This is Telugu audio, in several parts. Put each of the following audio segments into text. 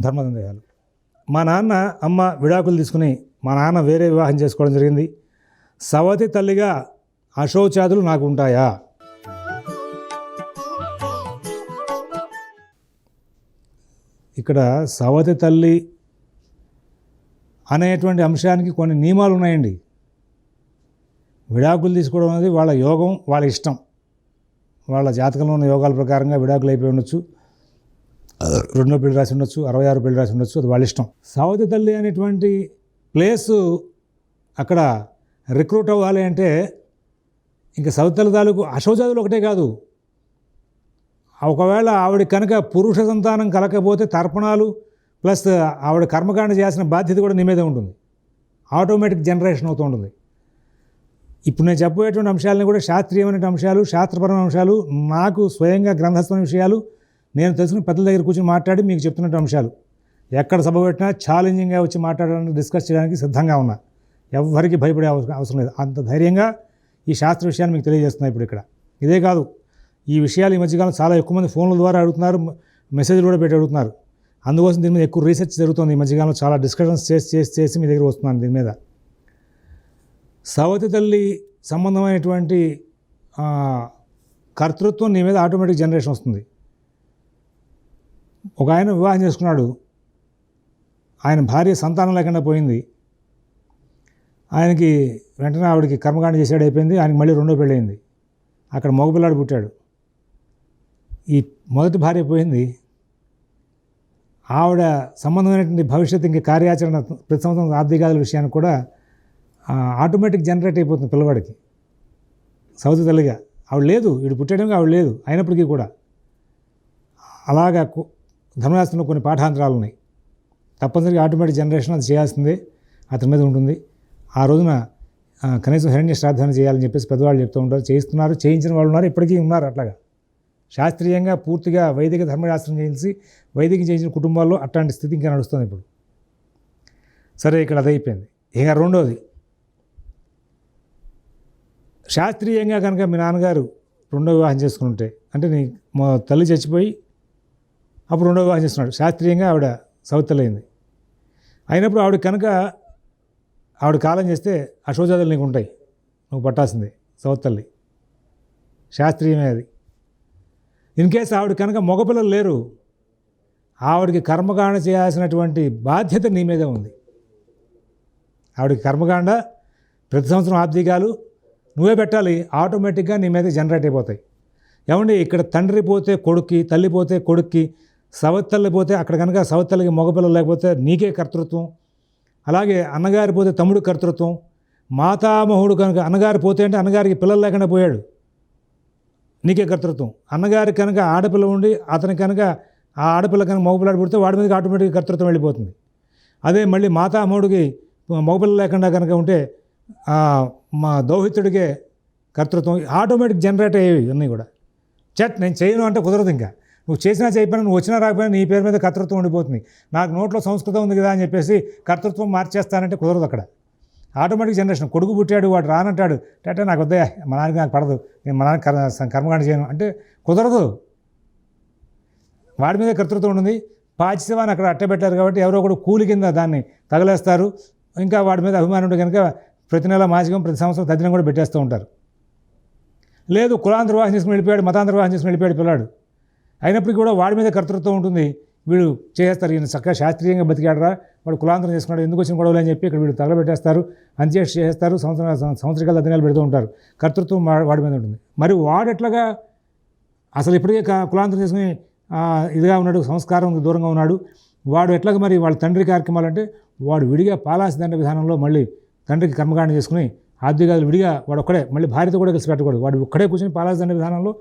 ధర్మదండయాలు మా నాన్న అమ్మ విడాకులు తీసుకుని మా నాన్న వేరే వివాహం చేసుకోవడం జరిగింది. సవతి తల్లిగా అశోచాదులు నాకు ఉంటాయా? ఇక్కడ సవతి తల్లి అనేటువంటి అంశానికి కొన్ని నియమాలు ఉన్నాయండి. విడాకులు తీసుకోవడం అనేది వాళ్ళ యోగం వాళ్ళ ఇష్టం. వాళ్ళ జాతకంలో ఉన్న యోగాల ప్రకారంగా విడాకులు అయిపోయి ఉండొచ్చు. రెండో పెళ్ళి రాసి ఉండొచ్చు అరవై ఆరు పెళ్ళి రాసి ఉండొచ్చు అది వాళ్ళ ఇష్టం. సావతి తల్లి అనేటువంటి ప్లేసు అక్కడ రిక్రూట్ అవ్వాలి అంటే ఇంకా సౌతి తల్లి తాలూకు అశోజాతులు ఒకటే కాదు. ఒకవేళ ఆవిడ కనుక పురుష సంతానం కలకపోతే తర్పణాలు ప్లస్ ఆవిడ కర్మకాండ చేసిన బాధ్యత కూడా నీ మీదే ఉంటుంది. ఆటోమేటిక్ జనరేషన్ అవుతూ ఉంటుంది. ఇప్పుడు నేను చెప్పబోయేటువంటి అంశాలని కూడా శాస్త్రీయమైన అంశాలు శాస్త్రపరమైన అంశాలు నాకు స్వయంగా గ్రంథస్థమైన విషయాలు నేను తెలుసుకుని పెద్దల దగ్గర కూర్చొని మాట్లాడి మీకు చెప్తున్న అంశాలు. ఎక్కడ సభ పెట్టినా ఛాలెంజింగ్గా వచ్చి మాట్లాడడానికి డిస్కస్ చేయడానికి సిద్ధంగా ఉన్నా. ఎవ్వరికి భయపడే అవసరం అవసరం లేదు. అంత ధైర్యంగా ఈ శాస్త్ర విషయాన్ని మీకు తెలియజేస్తున్నాయి ఇప్పుడు ఇక్కడ. ఇదే కాదు ఈ విషయాలు ఈ మధ్యకాలం చాలా ఎక్కువ మంది ఫోన్ల ద్వారా అడుగుతున్నారు మెసేజ్లు కూడా పెట్టి అడుగుతున్నారు. అందుకోసం దీని మీద ఎక్కువ రీసెర్చ్ జరుగుతుంది. ఈ మధ్యకాలం చాలా డిస్కషన్స్ చేసి చేసి చేసి మీ దగ్గర వస్తున్నాను దీని మీద. సవతి తల్లి సంబంధమైనటువంటి కర్తృత్వం నీ మీద ఆటోమేటిక్ జనరేషన్ వస్తుంది. ఒక ఆయన వివాహం చేసుకున్నాడు. ఆయన భార్య సంతానం లేకుండా పోయింది. ఆయనకి వెంటనే ఆవిడకి కర్మకాండ చేసాడు అయిపోయింది. ఆయనకి మళ్ళీ రెండో పెళ్ళయింది. అక్కడ మగపిల్లాడు పుట్టాడు. ఈ మొదటి భార్య పోయింది. ఆవిడ సంబంధమైనటువంటి భవిష్యత్తు ఇంక కార్యాచరణ ప్రతి సంవత్సరం ఆర్థికాదుల విషయానికి కూడా ఆటోమేటిక్ జనరేట్ అయిపోతుంది పిల్లవాడికి. సౌతి తల్లిగా. ఆవిడ లేదు. వీడు పుట్టడానికి ఆవిడ లేదు. అయినప్పటికీ కూడా. అలాగా ధర్మశాస్త్రంలో కొన్ని పాఠాంతరాలు ఉన్నాయి. తప్పనిసరిగా ఆటోమేటిక్ జనరేషన్ అది చేయాల్సిందే అతని మీద ఉంటుంది. ఆ రోజున కనీసం హిరణ్య శ్రాద్ధాన్ని చేయాలని చెప్పేసి పెద్దవాళ్ళు చెప్తూ ఉంటారు. చేయిస్తున్నారు చేయించిన వాళ్ళు ఉన్నారు ఇప్పటికీ ఉన్నారు అట్లాగా. శాస్త్రీయంగా పూర్తిగా వైదిక ధర్మశాస్త్రం చేయించి వైదిక చేయించిన కుటుంబాల్లో అట్లాంటి స్థితి ఇంకా నడుస్తుంది ఇప్పుడు. సరే ఇక్కడ అది అయిపోయింది. ఇక రెండోది. శాస్త్రీయంగా కనుక మీ నాన్నగారు రెండో వివాహం చేసుకుంటే అంటే నీ మా తల్లి చచ్చిపోయి అప్పుడు రెండో వివాహం చేస్తున్నాడు. శాస్త్రీయంగా ఆవిడ సౌతలైంది అయినప్పుడు ఆవిడ కనుక ఆవిడ కాలం చేస్తే అశోజాదులు నీకు ఉంటాయి. నువ్వు పట్టాల్సిందే సౌతల్లి శాస్త్రీయమే అది. ఇన్ కేస్ ఆవిడ కనుక మగపిల్లలు లేరు ఆవిడకి కర్మకాండ చేయాల్సినటువంటి బాధ్యత నీ మీదే ఉంది. ఆవిడకి కర్మకాండ ప్రతి సంవత్సరం ఆబ్దికాలు నువ్వే పెట్టాలి ఆటోమేటిక్గా నీ మీద జనరేట్ అయిపోతాయి. ఏమండి ఇక్కడ తండ్రి పోతే కొడుక్కి తల్లి పోతే కొడుక్కి సవత్తల్లి పోతే అక్కడ కనుక సవత్తల్లికి మగపిల్లలు లేకపోతే నీకే కర్తృత్వం. అలాగే అన్నగారి పోతే తమ్ముడు కర్తృత్వం. మాతామహుడు కనుక అన్నగారి పోతే అంటే అన్నగారికి పిల్లలు లేకుండా పోయాడు. నీకే కర్తృత్వం. అన్నగారి కనుక ఆడపిల్ల ఉండి అతని కనుక ఆ ఆడపిల్ల కనుక మగపిల్లాడు పుడితే వాడి మీదకి ఆటోమేటిక్గా కర్తృత్వం వెళ్ళిపోతుంది. అదే మళ్ళీ మాతామహుడికి మగపిల్ల లేకుండా కనుక ఉంటే మా దౌహితుడికే కర్తృత్వం. ఆటోమేటిక్ జనరేట్ అయ్యేవి ఇవన్నీ కూడా. చట్ నేను చేయను అంటే కుదరదు ఇంకా. నువ్వు చేసినా చేయకపోయినా నువ్వు వచ్చినా రాకపోయినా నీ పేరు మీద కర్తృత్వం ఉండిపోతుంది. నాకు నోట్లో సంస్కృతం ఉంది కదా అని చెప్పేసి కర్తృత్వం మార్చేస్తానంటే కుదరదు అక్కడ. ఆటోమేటిక్ జనరేషన్ కొడుకు పుట్టాడు వాడు రానంటాడు అంటే నాకు వద్దయా మా నాన్నకి నాకు పడదు నేను మా నాన్న కర్మకాండ చేయను. అంటే కుదరదు. వాడి మీద కర్తృత్వం ఉంటుంది. పాచిసేవాన్ని అక్కడ అట్టబెట్టారు కాబట్టి ఎవరో ఒకడు కూలి కింద దాన్ని తగలేస్తారు. ఇంకా వాడి మీద అభిమానం ఉంటే కనుక ప్రతి నెల మాసికం ప్రతి సంవత్సరం తద్దినం కూడా పెట్టేస్తూ ఉంటారు. లేదు కులాంతర వివాహం చేసుకుని వెళ్ళిపోయాడు మతాంతర వివాహం చేసుకుని వెళ్ళిపోయాడు పిల్లాడు. అయినప్పటికీ కూడా వాడి మీద కర్తృత్వం ఉంటుంది. వీడు చేస్తారు ఈయన చక్కగా శాస్త్రీయంగా బతికాడరా. వాడు కులాంతరం చేసుకున్నాడు. ఎందుకు వచ్చిన గొడవలు అని చెప్పి ఇక్కడ వీడు తగలబెట్టేస్తారు. అంత్యేష్టి చేస్తారు. సంవత్సర సంవత్సరకాల అధినాలు పెడుతూ ఉంటారు. కర్తృత్వం వాడి మీద ఉంటుంది. మరి వాడు ఎట్లాగా అసలు ఇప్పటికే కులాంతరం చేసుకుని ఇదిగా ఉన్నాడు. సంస్కారం దూరంగా ఉన్నాడు. వాడు ఎట్లాగా మరి వాళ్ళ తండ్రి కార్యక్రమాలు అంటే వాడు విడిగా పాలాసిదండ విధానంలో మళ్ళీ తండ్రికి కర్మకాండం చేసుకుని ఆద్యగాదులు విడిగా వాడు ఒక్కడే. మళ్ళీ భార్యతో కూడా కలిసి పెట్టకూడదు. వాడు ఒక్కడే కూర్చొని పాలాసిదండ విధానంలో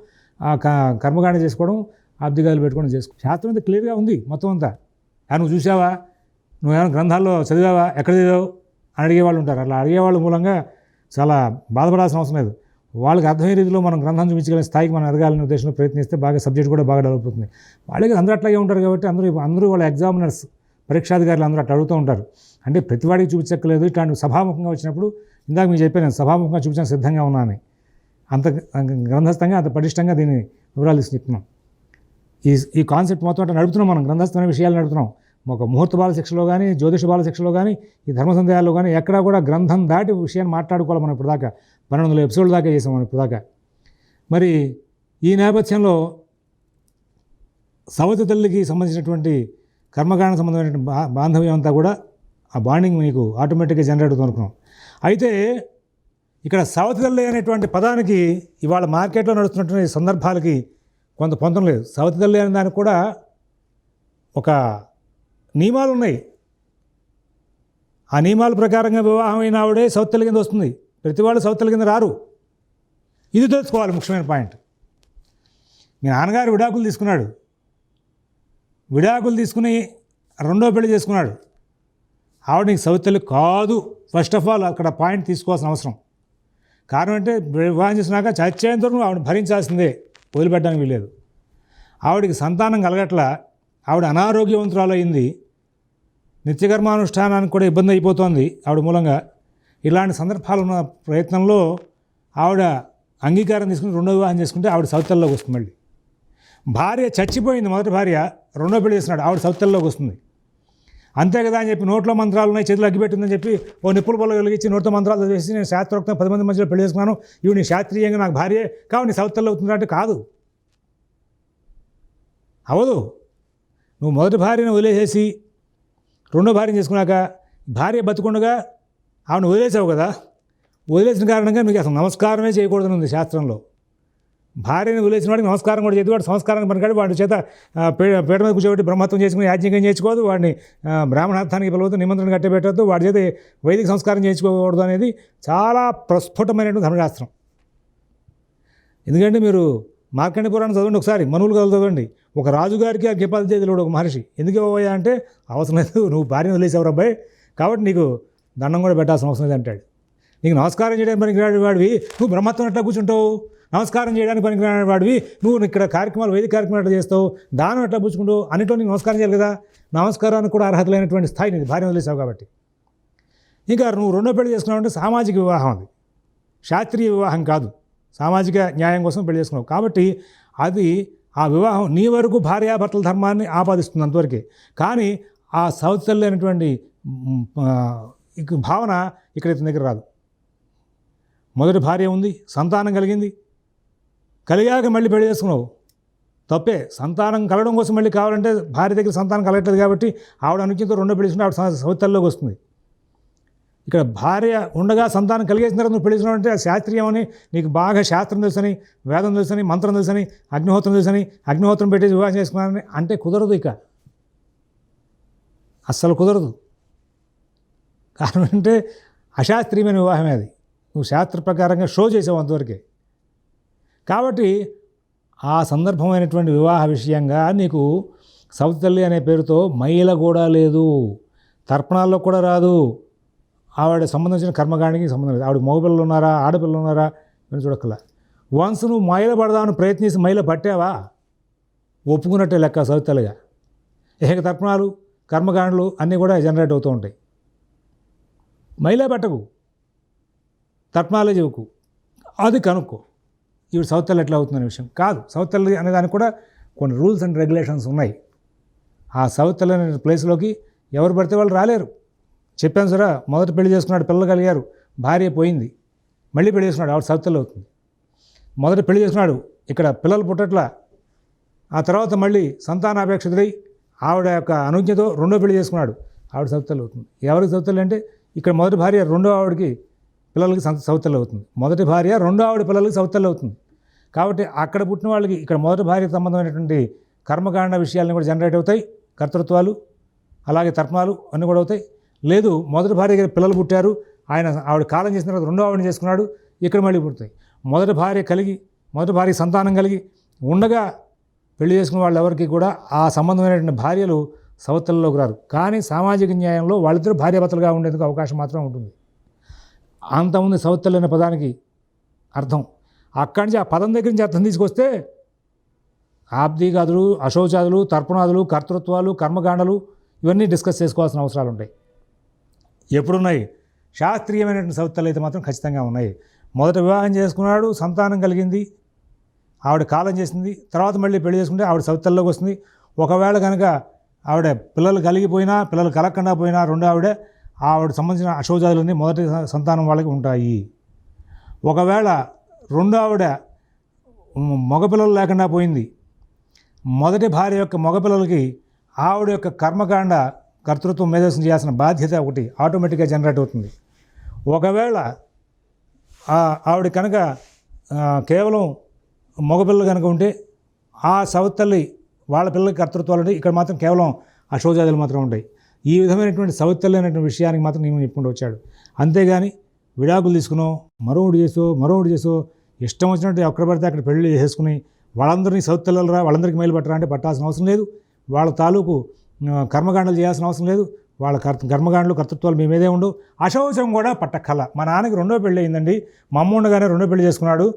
క- కర్మకాండ చేసుకోవడం ఆబ్దిగాదులు పెట్టుకుని చేసుకో శాస్త్రం అంతా క్లియర్గా ఉంది మొత్తం అంతా. ఆ, నువ్వు చూసావా? నువ్వేమైనా గ్రంథాల్లో చదివావా? ఎక్కడ చదివావు? అని అడిగేవాళ్ళు ఉంటారు. అలా అడిగేవాళ్ళ మూలంగా చాలా బాధపడాల్సిన అవసరం లేదు. వాళ్ళకి అర్థమయ్యే రీతిలో మనం గ్రంథం చూపించగలిగిన స్థాయికి మనం ఎదగాలనే ఉద్దేశంలో ప్రయత్నిస్తే బాగా సబ్జెక్ట్ కూడా బాగా డెవలప్ అవుతుంది. వాళ్ళకి అందరూ అట్లాగే ఉంటారు కాబట్టి అందరూ అందరూ వాళ్ళ ఎగ్జామినర్స్ పరీక్షాధికారులు అందరూ అట్లా అడుగుతూ ఉంటారు. అంటే ప్రతివాడికి చూపించక్కలేదు ఇట్లాంటి సభాముఖంగా వచ్చినప్పుడు ఇందాక మీకు చెప్పాను సభాముఖంగా చూపించడానికి సిద్ధంగా ఉన్నాను అంత గ్రంథస్థంగా అంత పటిష్టంగా దీన్ని వివరాలు చెప్తున్నాం ఈ ఈ కాన్సెప్ట్ మొత్తం అంటే నడుపుతున్నాం మనం గ్రంథస్థమైన విషయాలు నడుపుతున్నాం. ఒక ముహూర్త బాల శిక్షలో కానీ జ్యోతిష బాల శిక్షలో కానీ ఈ ధర్మ సందేహాల్లో కానీ ఎక్కడా కూడా గ్రంథం దాటి విషయాన్ని మాట్లాడుకోవాలి మనం ఇప్పటిదాకా. పన్నెండు వందల ఎపిసోడ్ల దాకా చేసాం మనం ఇప్పటిదాకా. మరి ఈ నేపథ్యంలో సవతి తల్లికి సంబంధించినటువంటి కర్మకాండ సంబంధమైనటువంటి బాంధవ్యం అంతా కూడా ఆ బాండింగ్ మీకు ఆటోమేటిక్గా జనరేట్ అవుతుంది అనుకున్నాం. అయితే ఇక్కడ సవతి తల్లి అనేటువంటి పదానికి ఇవాళ మార్కెట్లో నడుస్తున్నటువంటి సందర్భాలకి కొంత పొందడం లేదు. సవతి తల్లి అనే దానికి కూడా ఒక నియమాలు ఉన్నాయి. ఆ నియమాల ప్రకారంగా వివాహమైన ఆవిడే సవతి తల్లి కింద వస్తుంది. ప్రతి వాళ్ళు సవతి కింద రారు. ఇది తెలుసుకోవాలి ముఖ్యమైన పాయింట్. మీ నాన్నగారు విడాకులు తీసుకున్నాడు. విడాకులు తీసుకుని రెండో పెళ్ళి చేసుకున్నాడు. ఆవిడ నీకు సౌతల్లి కాదు. ఫస్ట్ ఆఫ్ ఆల్ అక్కడ పాయింట్ తీసుకోవాల్సిన అవసరం. కారణం అంటే వివాహం చేసినాక చచ్చేంత వరకు ఆవిడ భరించాల్సిందే. వదిలిపెట్టడానికి వీలేదు ఆవిడికి సంతానం కలగట్ల ఆవిడ అనారోగ్యవంతురాలు అయింది నిత్యకర్మానుష్ఠానానికి కూడా ఇబ్బంది అయిపోతోంది ఆవిడ మూలంగా. ఇలాంటి సందర్భాలు ఉన్న ప్రయత్నంలో ఆవిడ అంగీకారం తీసుకుని రెండో వివాహం చేసుకుంటే ఆవిడ సౌతల్లోకి వస్తుంది మళ్ళీ. భార్య చచ్చిపోయింది మొదటి భార్య రెండో పెళ్ళి చేస్తున్నాడు ఆవిడ సౌతల్లోకి వస్తుంది. అంతే కదా అని చెప్పి నోట్లో మంత్రాలు ఉన్నాయి చేతులు అగ్గిపెట్టిందని చెప్పి ఓ నిప్పులు పొల వెలిగించి నోట్లో మంత్రాలు చదివేసి నేను శాస్త్రోక్తం పది మంది మధ్యలో పెళ్ళి చేసుకున్నాను. ఇవి నీ శాస్త్రీయంగా నాకు భార్యే. కావు నీ సౌతల్లో అవుతుందంటే కాదు. అవదు. నువ్వు మొదటి భార్యను వదిలేసేసి రెండో భార్యను చేసుకున్నాక భార్య బతుకుండగా ఆమెను వదిలేసావు కదా. వదిలేసిన కారణంగా నీకు అసలు నమస్కారమే చేయకూడదని ఉంది శాస్త్రంలో. భార్యను వదిలేసిన వాడికి నమస్కారం కూడా చేతి వాడు సంస్కారం పనికాడు వాడి చేత పేడ పే- మీద కూర్చోబెట్టి బ్రహ్మత్వం చేసుకుని యాజ్ఞికం చేసుకోవద్దు వాడిని బ్రాహ్మణార్థానికి పిలవద్దు. నిమంత్రణ కట్టబెట్టద్దు వాడి చేత వైదిక సంస్కారం చేయించుకోకూడదు అనేది చాలా ప్రస్ఫుటమైనటువంటి ధర్మశాస్త్రం. ఎందుకంటే మీరు మార్కండి పురాణం చదవండి ఒకసారి. మనువులు కథలు చదవండి. ఒక రాజుగారికి ఆ గిపాలి చేతిలో ఒక మహర్షి. ఎందుకు ఇవ్వబోయా అంటే అవసరం లేదు. నువ్వు భార్యను వదిలేసావు అబ్బాయి. కాబట్టి నీకు దండం కూడా పెట్టాల్సిన అవసరం లేదు అంటాడు నీకు నమస్కారం చేయడానికి రాడు వాడివి. నువ్వు బ్రహ్మత్వం ఎట్లా కూర్చుంటావు? నమస్కారం చేయడానికి పనికిరాని వాడివి. నువ్వు ఇక్కడ కార్యక్రమాలు వైదిక కార్యక్రమాలు ఎట్లా చేస్తావు? దానం ఎట్లా పుచ్చుకుంటూ? అన్నిట్లో నీకు నమస్కారం చేయాలి కదా? నమస్కారానికి కూడా అర్హత లేనటువంటి స్థాయి నీకు భార్య వదిలేసావు కాబట్టి. ఇంకా నువ్వు రెండో పెళ్ళి చేసుకున్నావు అంటే సామాజిక వివాహం అది. శాస్త్రీయ వివాహం కాదు. సామాజిక న్యాయం కోసం పెళ్ళి చేసుకున్నావు. కాబట్టి అది ఆ వివాహం నీ వరకు భార్యాభర్తల ధర్మాన్ని ఆపాదిస్తుంది అంతవరకే. కానీ ఆ సౌతల్లి అనేటువంటి భావన ఇక్కడ ఇతని దగ్గర రాదు. మొదటి భార్య ఉంది సంతానం కలిగింది. కలిగాక మళ్ళీ పెళ్ళి చేసుకున్నావు. తప్పే. సంతానం కలగడం కోసం మళ్ళీ కావాలంటే భార్య దగ్గర సంతానం కలగట్లేదు కాబట్టి ఆవిడ అనుచితో రెండో పెళ్ళి ఆవిడ సవితల్లోకి వస్తుంది. ఇక్కడ భార్య ఉండగా సంతానం కలిగేసిన తర్వాత నువ్వు పెళ్ళి అంటే శాస్త్రీయమని నీకు బాగా శాస్త్రం తెలుసని వేదం తెలుసని మంత్రం తెలుసని అగ్నిహోత్రం తెలుసని అగ్నిహోత్రం పెట్టేసి వివాహం చేసుకున్నానని అంటే కుదరదు ఇక. అస్సలు కుదరదు. కారణం అంటే అశాస్త్రీయమైన వివాహమే అది. నువ్వు శాస్త్ర ప్రకారంగా షో చేసావు అంతవరకే. కాబట్టి ఆ సందర్భమైనటువంటి వివాహ విషయంగా నీకు సౌత్ తల్లి అనే పేరుతో మహిళ కూడా లేదు తర్పణాల్లో కూడా రాదు ఆవిడ సంబంధించిన కర్మకాండికి సంబంధం లేదు. ఆవిడ మగపిల్లలు ఉన్నారా ఆడపిల్లలు ఉన్నారా అని చూడక్కల. వన్స్ నువ్వు మహిళ పడదామని ప్రయత్నించి మహిళ పట్టావా? ఒప్పుకున్నట్టే లెక్క సౌతల్లిగా ఏక తర్పణాలు కర్మకాండలు అన్నీ కూడా జనరేట్ అవుతూ ఉంటాయి. మహిళ పట్టకు. తర్పణాలే చెవుకు. అది కనుక్కో. ఇవి సౌతల్ ఎట్లా అవుతుందనే విషయం. కాదు సౌతల్ అనే దానికి కూడా కొన్ని రూల్స్ అండ్ రెగ్యులేషన్స్ ఉన్నాయి. ఆ సౌతల్ అనే ప్లేస్లోకి ఎవరు పడితే వాళ్ళు రాలేరు. చెప్పాను సరే మొదట పెళ్ళి చేసుకున్నాడు పిల్లలు కలిగారు భార్య పోయింది. మళ్ళీ పెళ్ళి చేసుకున్నాడు ఆవిడ సౌతల్ అవుతుంది. మొదట పెళ్ళి చేసుకున్నాడు ఇక్కడ పిల్లలు పుట్టట్ల. ఆ తర్వాత మళ్ళీ సంతానాపేక్షితుడై ఆవిడ యొక్క అనుజ్ఞతో రెండో పెళ్ళి చేసుకున్నాడు ఆవిడ సౌతల్ అవుతుంది. ఎవరికి సౌతల్ అంటే ఇక్కడ మొదటి భార్య రెండో ఆవిడకి పిల్లలకి సం- అవుతుంది మొదటి భార్య రెండో ఆవిడ పిల్లలకి సవతలు అవుతుంది కాబట్టి అక్కడ పుట్టిన వాళ్ళకి ఇక్కడ మొదటి భార్య సంబంధమైనటువంటి కర్మకాండ విషయాలను కూడా జనరేట్ అవుతాయి. కర్తృత్వాలు అలాగే తర్పణాలు అన్నీ కూడా అవుతాయి. లేదు మొదటి భార్య దగ్గర పిల్లలు పుట్టారు. ఆయన ఆవిడ కాలం చేసిన తర్వాత రెండో ఆవిడని చేసుకున్నాడు. ఇక్కడ మళ్ళీ పుడతాయి. మొదటి భార్య కలిగి మొదటి భార్య సంతానం కలిగి ఉండగా పెళ్ళి చేసుకున్న వాళ్ళు ఎవరికి కూడా ఆ సంబంధమైనటువంటి భార్యలు సవతల్లోకి రారు. కానీ సామాజిక న్యాయంలో వాళ్ళిద్దరూ భార్యాభర్తలుగా ఉండేందుకు అవకాశం మాత్రం ఉంటుంది. అంతముంది సవతల్ అనే పదానికి అర్థం. అక్కడి నుంచి ఆ పదం దగ్గర నుంచి అర్థం తీసుకొస్తే ఆబ్దిగాదులు అశోచాదులు తర్పణాదులు కర్తృత్వాలు కర్మకాండలు ఇవన్నీ డిస్కస్ చేసుకోవాల్సిన అవసరాలు ఉంటాయి. ఎప్పుడున్నాయి? శాస్త్రీయమైనటువంటి సౌతలు అయితే మాత్రం ఖచ్చితంగా ఉన్నాయి. మొదట వివాహం చేసుకున్నాడు సంతానం కలిగింది ఆవిడ కాలం చేసింది తర్వాత మళ్ళీ పెళ్ళి చేసుకుంటే ఆవిడ సౌతల్లోకి వస్తుంది. ఒకవేళ కనుక ఆవిడ పిల్లలు కలిగిపోయినా పిల్లలు కలగకుండా పోయినా రెండో ఆవిడ ఆవిడ సంబంధించిన అశోజాదులన్నీ మొదటి సంతానం వాళ్ళకి ఉంటాయి. ఒకవేళ రెండో ఆవిడ మగపిల్లలు లేకుండా పోయింది. మొదటి భార్య యొక్క మగపిల్లలకి ఆవిడ యొక్క కర్మకాండ కర్తృత్వం మేధస్సు చేయాల్సిన బాధ్యత ఒకటి ఆటోమేటిక్గా జనరేట్ అవుతుంది. ఒకవేళ ఆవిడ కనుక కేవలం మగపిల్లలు కనుక ఉంటే ఆ సవతల్లి వాళ్ళ పిల్లలకి కర్తృత్వాలు ఉంటాయి ఇక్కడ మాత్రం కేవలం అశోజాదులు మాత్రం ఉంటాయి. ఈ విధమైనటువంటి సవత్తలైనటువంటి అనేటువంటి విషయానికి మాత్రం నియమం చెప్పుకుంటూ వచ్చాడు. అంతేగాని విడాకులు తీసుకునో మరొకటి చేసో మరొకటి చేసో ఇష్టం వచ్చినట్టు ఎక్కడ పడితే అక్కడ పెళ్ళి చేసుకుని వాళ్ళందరినీ సౌతెల్లరా వాళ్ళందరికీ మేలు పట్టరా అంటే పట్టాల్సిన అవసరం లేదు. వాళ్ళ తాలూకు కర్మకాండలు చేయాల్సిన అవసరం లేదు. వాళ్ళ కర్త కర్మకాండలు కర్తృత్వాలు మేమేదే మీదే ఉండవు అశౌచం కూడా పట్టకల మా నాన్నకి రెండో పెళ్ళి అయిందండి. మా అమ్మ ఉండగానే రెండో పెళ్ళి చేసుకున్నాడు.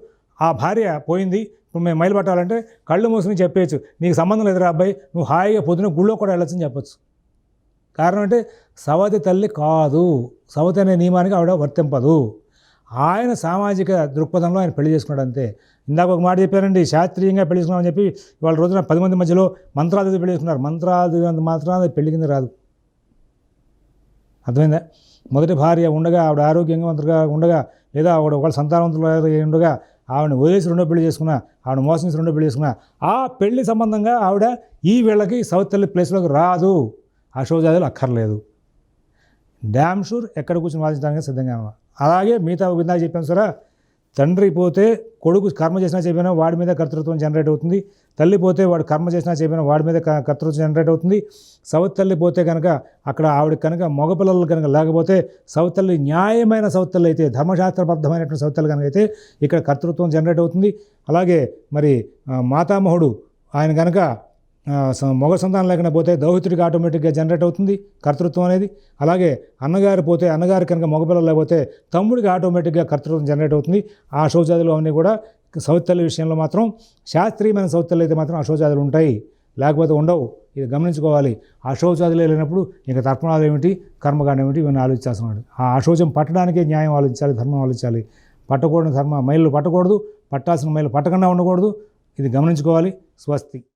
ఆ భార్య పోయింది. ఇప్పుడు మేము మైలు పట్టాలంటే కళ్ళు మూసుకుని చెప్పేయచ్చు. నీకు సంబంధం లేదురా అబ్బాయి. నువ్వు హాయిగా పొద్దున గుళ్ళో కూడా వెళ్ళొచ్చని చెప్పొచ్చు. కారణం అంటే సవతి తల్లి కాదు. సవతి అనే నియమానికి ఆవిడ వర్తింపదు. ఆయన సామాజిక దృక్పథంలో ఆయన పెళ్ళి చేసుకున్నాడు అంతే. ఇందాక ఒక మాట చెప్పారండి శాస్త్రీయంగా పెళ్ళి చేసుకున్నామని చెప్పి వాళ్ళ రోజున పది మంది మధ్యలో మంత్రాలు పెళ్ళి చేసుకున్నారు. మంత్రాలు మాత్రం అది పెళ్ళి కింద రాదు. అర్థమైందా? మొదటి భార్య ఉండగా ఆవిడ ఆరోగ్యంగా ఉండగా లేదా ఆవిడ ఒకళ్ళ సంతానవంతులు ఉండగా ఆవిడని వదిలేసి రెండో పెళ్ళి చేసుకున్నా ఆవిడ మోసం చేసి రెండో పెళ్ళి చేసుకున్న ఆ పెళ్ళి సంబంధంగా ఆవిడ ఈ వీళ్ళకి సౌత్ తల్లి ప్లేస్లోకి రాదు. అశోజాదులు అక్కర్లేదు. డ్యామ్ షూర్ ఎక్కడ కూర్చొని వాదించడానికి సిద్ధంగా ఉన్నా. అలాగే మిగతా ఇందాక చెప్పాను సరే తండ్రి పోతే కొడుకు కర్మ చేసినా చెప్పినా వాడి మీద కర్తృత్వం జనరేట్ అవుతుంది. తల్లి పోతే వాడు కర్మ చేసినా చెప్పినా వాడి మీద కర్తృత్వం జనరేట్ అవుతుంది. సౌత్ తల్లి పోతే కనుక అక్కడ ఆవిడ కనుక మగపిల్లలు కనుక లేకపోతే సౌత్ తల్లి న్యాయమైన సౌత్ తల్లి అయితే ధర్మశాస్త్రబద్ధమైనటువంటి సౌత్ తల్లి కనుక అయితే ఇక్కడ కర్తృత్వం జనరేట్ అవుతుంది. అలాగే మరి మాతామహుడు ఆయన కనుక మగ సంతానం లేకుండా పోతే దౌహితుడికి ఆటోమేటిక్గా జనరేట్ అవుతుంది కర్తృత్వం అనేది. అలాగే అన్నగారు పోతే అన్నగారు కనుక మగపిల్లలు లేకపోతే తమ్ముడికి ఆటోమేటిక్గా కర్తృత్వం జనరేట్ అవుతుంది. ఆ శౌచాదులు అవన్నీ కూడా సౌత్యాల విషయంలో మాత్రం శాస్త్రీయమైన సౌత్యాలు అయితే మాత్రం అశౌచాదులు ఉంటాయి. లేకపోతే ఉండవు. ఇది గమనించుకోవాలి. అశోచాదులు లేనప్పుడు ఇంకా తర్పణాలు ఏమిటి కర్మకాండం ఏమిటి ఇవన్నీ ఆలోచించాల్సిన ఆ అశౌచం పట్టడానికే న్యాయం ఆలోచించాలి ధర్మం ఆలోచించాలి. పట్టకూడని ధర్మ మైళ్ళు పట్టకూడదు. పట్టాల్సిన మైళ్ళు పట్టకుండా ఉండకూడదు. ఇది గమనించుకోవాలి. స్వస్తి.